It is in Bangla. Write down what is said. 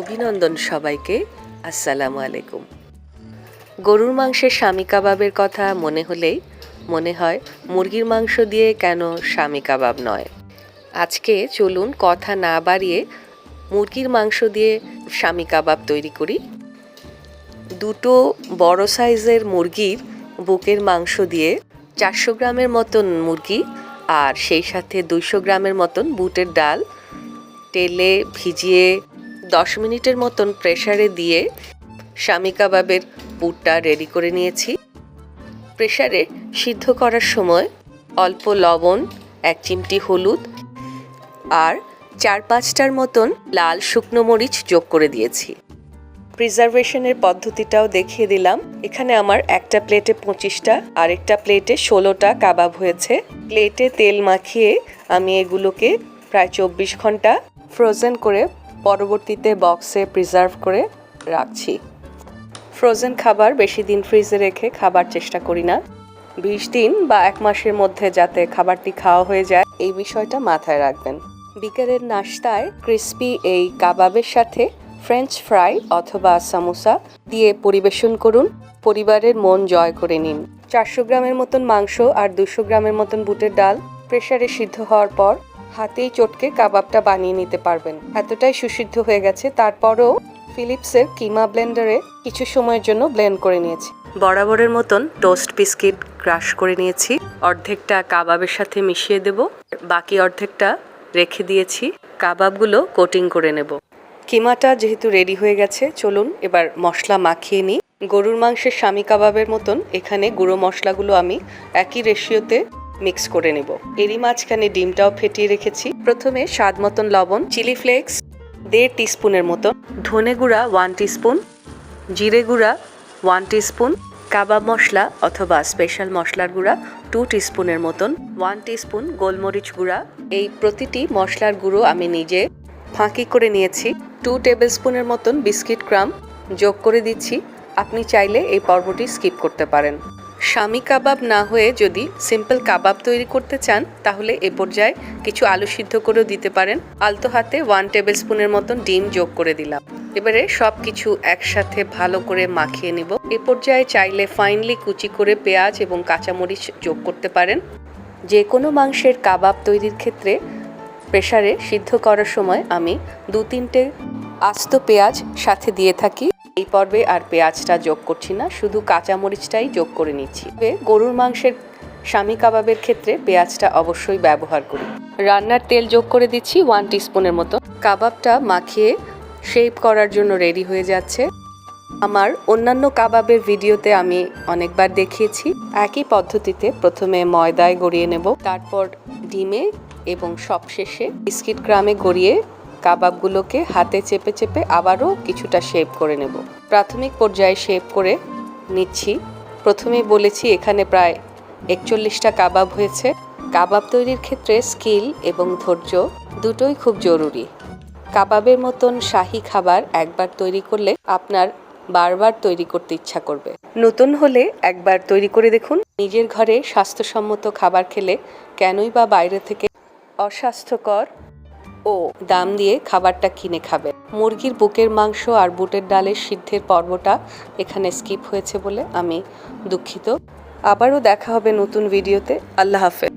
অভিনন্দন সবাইকে। আসসালামু আলাইকুম। গরুর মাংসের স্বামী কাবাবের কথা মনে হলেই মনে হয় মুরগির মাংস দিয়ে কেন স্বামী কাবাব নয়। আজকে চলুন কথা না বাড়িয়ে মুরগির মাংস দিয়ে স্বামী কাবাব তৈরি করি। দুটো বড় সাইজের মুরগির বুকের মাংস দিয়ে চারশো গ্রামের মতন মুরগি আর সেই সাথে দুইশো গ্রামের মতন বুটের ডাল তেলে ভিজিয়ে দশ মিনিটের মতন প্রেশারে দিয়ে স্বামী কাবাবের পুরটা রেডি করে নিয়েছি। প্রেশারে সিদ্ধ করার সময় অল্প লবণ, এক চিমটি হলুদ আর চার পাঁচটার মতন লাল শুকনো মরিচ যোগ করে দিয়েছি। প্রিজার্ভেশনের পদ্ধতিটাও দেখিয়ে দিলাম। এখানে আমার একটা প্লেটে পঁচিশটা, আরেকটা প্লেটে ষোলোটা কাবাব হয়েছে। প্লেটে তেল মাখিয়ে আমি এগুলোকে প্রায় চব্বিশ ঘণ্টা ফ্রোজেন করে পরবর্তীতে বক্সে প্রিজার্ভ করে রাখছি। ফ্রোজেন খাবার বেশি দিন ফ্রিজে রেখে খাবার চেষ্টা করি না। বিশ দিন বা এক মাসের মধ্যে যাতে খাবারটি খাওয়া হয়ে যায়, এই বিষয়টা মাথায় রাখবেন। বিকেলের নাস্তায় ক্রিস্পি এই কাবাবের সাথে ফ্রেঞ্চ ফ্রাই অথবা সামোসা দিয়ে পরিবেশন করুন। পরিবারের মন জয় করে নিন। চারশো গ্রামের মতন মাংস আর দুশো গ্রামের মতন বুটের ডাল প্রেসারে সিদ্ধ হওয়ার পর হাতেই চটকে কাবাবটা বানিয়ে নিতে পারবেন। এতটাই সুসিদ্ধ হয়ে গেছে তারপরও ফিলিপসের কিমা ব্লেন্ডারে কিছু সময়ের জন্য ব্লেন্ড করে নিয়েছি। বরাবরের মতন টোস্ট বিস্কিট ক্রাশ করে নিয়েছি। অর্ধেকটা কাবাবের সাথে মিশিয়ে দেব বাকি অর্ধেকটা রেখে দিয়েছি। কাবাবগুলো কোটিং করে নেব। কিমাটা যেহেতু রেডি হয়ে গেছে চলুন এবার মশলা মাখিয়ে নিই। গরুর মাংসের স্বামী কাবাবের মতন এখানে গুঁড়ো মশলাগুলো আমি একই রেশিওতে মিক্স করে নেব। এরই মাঝখানে ডিমটাও ফেটিয়ে রেখেছি। প্রথমে স্বাদ মতন লবণ, চিলি ফ্লেক্স, দেড় টিস্পুনের মতন, ধনে গুঁড়া ওয়ান টিস্পুন জিরে গুঁড়া ওয়ান টিস্পুন কাবাব মশলা অথবা স্পেশাল মশলার গুঁড়া টু টিস্পুনের মতন ওয়ান টিস্পুন গোলমরিচ গুঁড়া। এই প্রতিটি মশলার গুঁড়ো আমি নিজে ফাঁকি করে নিয়েছি। টু টেবিল স্পুনের মতন বিস্কিট ক্রাম যোগ করে দিচ্ছি। আপনি চাইলে এই পর্বটি স্কিপ করতে পারেন। স্বামী কাবাব না হয়ে যদি সিম্পল কাবাব তৈরি করতে চান, তাহলে এ পর্যায়ে কিছু আলু সিদ্ধ করেও দিতে পারেন। আলতো হাতে ওয়ান টেবিল স্পুনের মতন ডিম যোগ করে দিলাম। এবারে সব কিছু একসাথে ভালো করে মাখিয়ে নিব। এ পর্যায়ে চাইলে ফাইনলি কুচি করে পেঁয়াজ এবং কাঁচামরিচ যোগ করতে পারেন। যে কোনো মাংসের কাবাব তৈরির ক্ষেত্রে প্রেসারে সিদ্ধ করার সময় আমি দু তিনটে আস্ত পেঁয়াজ সাথে দিয়ে থাকি। এই পর্বে আর পেঁয়াজটা যোগ করছি না, শুধু কাঁচামরিচটাই যোগ করে নিচ্ছি। গরুর মাংসের স্বামী কাবাবের ক্ষেত্রে পেঁয়াজটা অবশ্যই ব্যবহার করি। রান্নার তেল যোগ করে দিচ্ছি ওয়ান টিস্পুনের মতো। কাবাবটা মাখিয়ে শেপ করার জন্য রেডি হয়ে যাচ্ছে। আমার অন্যান্য কাবাবের ভিডিওতে আমি অনেকবার দেখিয়েছি। একই পদ্ধতিতে প্রথমে ময়দায় গড়িয়ে নেব, তারপর ডিমে এবং সবশেষে বিস্কিট গ্রামে গড়িয়ে কাবাবগুলোকে হাতে চেপে চেপে আবারও কিছুটা শেপ করে নেব। প্রাথমিক পর্যায়ে শেপ করে নিচ্ছি। প্রথমেই বলেছি এখানে প্রায় একচল্লিশটা কাবাব হয়েছে। কাবাব তৈরির ক্ষেত্রে স্কিল এবং ধৈর্য দুটোই খুব জরুরি। কাবাবের মতন শাহি খাবার একবার তৈরি করলে আপনার বারবার তৈরি করতে ইচ্ছা করবে। নতুন হলে একবার তৈরি করে দেখুন। নিজের ঘরে স্বাস্থ্যসম্মত খাবার খেলে কেনই বা বাইরে থেকে অস্বাস্থ্যকর ও দাম দিয়ে খাবারটা কিনে খাবে। মুরগির বুকের মাংস আর বুটের ডালের সিদ্ধের পর্বটা এখানে স্কিপ হয়েছে বলে আমি দুঃখিত। আবারও দেখা হবে নতুন ভিডিওতে। আল্লাহ হাফেজ।